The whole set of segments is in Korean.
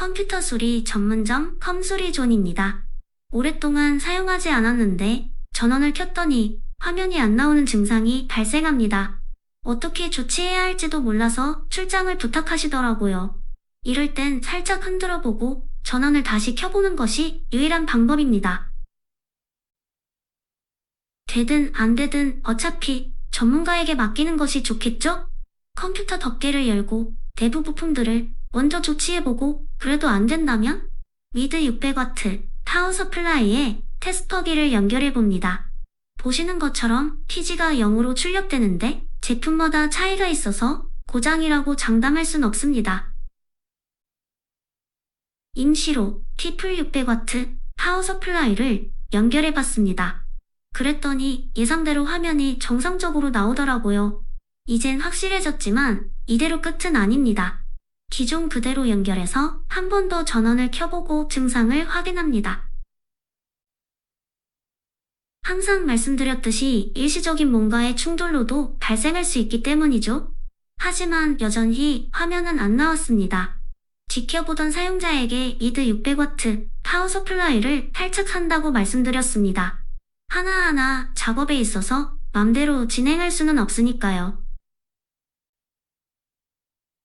컴퓨터 수리 전문점 컴수리존입니다. 오랫동안 사용하지 않았는데 전원을 켰더니 화면이 안 나오는 증상이 발생합니다. 어떻게 조치해야 할지도 몰라서 출장을 부탁하시더라고요. 이럴 땐 살짝 흔들어 보고 전원을 다시 켜보는 것이 유일한 방법입니다. 되든 안 되든 어차피 전문가에게 맡기는 것이 좋겠죠? 컴퓨터 덮개를 열고 내부 부품들을 먼저 조치해보고 그래도 안 된다면 미드 600W 타워 서플라이에 테스터기를 연결해봅니다. 보시는 것처럼 TG가 0으로 출력되는데 제품마다 차이가 있어서 고장이라고 장담할 순 없습니다. 임시로 T풀 600W 파워 서플라이를 연결해봤습니다. 그랬더니 예상대로 화면이 정상적으로 나오더라고요. 이젠 확실해졌지만 이대로 끝은 아닙니다. 기존 그대로 연결해서 한 번 더 전원을 켜보고 증상을 확인합니다. 항상 말씀드렸듯이 일시적인 뭔가의 충돌로도 발생할 수 있기 때문이죠. 하지만 여전히 화면은 안 나왔습니다. 지켜보던 사용자에게 미드 600W 파워 서플라이를 탈착한다고 말씀드렸습니다. 하나하나 작업에 있어서 맘대로 진행할 수는 없으니까요.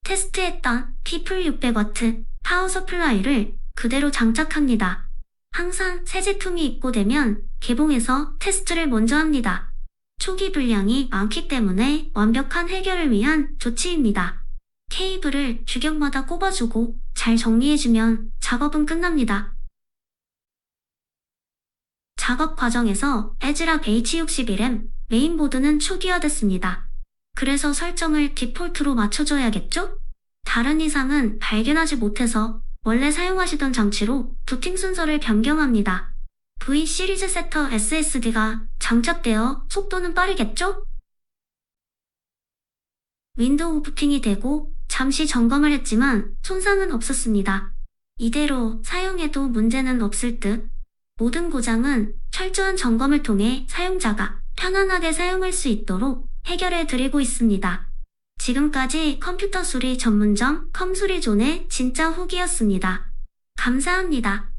테스트했던 T풀 600W 파워 서플라이를 그대로 장착합니다. 항상 새 제품이 입고되면 개봉해서 테스트를 먼저 합니다. 초기 불량이 많기 때문에 완벽한 해결을 위한 조치입니다. 케이블을 규격마다 꼽아주고 잘 정리해주면 작업은 끝납니다. 작업 과정에서 에즈락 H61M 메인보드는 초기화됐습니다. 그래서 설정을 디폴트로 맞춰줘야겠죠? 다른 이상은 발견하지 못해서 원래 사용하시던 장치로 부팅 순서를 변경합니다. V 시리즈 세터 SSD가 장착되어 속도는 빠르겠죠? 윈도우 부팅이 되고 잠시 점검을 했지만 손상은 없었습니다. 이대로 사용해도 문제는 없을 듯 모든 고장은 철저한 점검을 통해 사용자가 편안하게 사용할 수 있도록 해결해 드리고 있습니다. 지금까지 컴퓨터 수리 전문점 컴수리존의 진짜 후기였습니다. 감사합니다.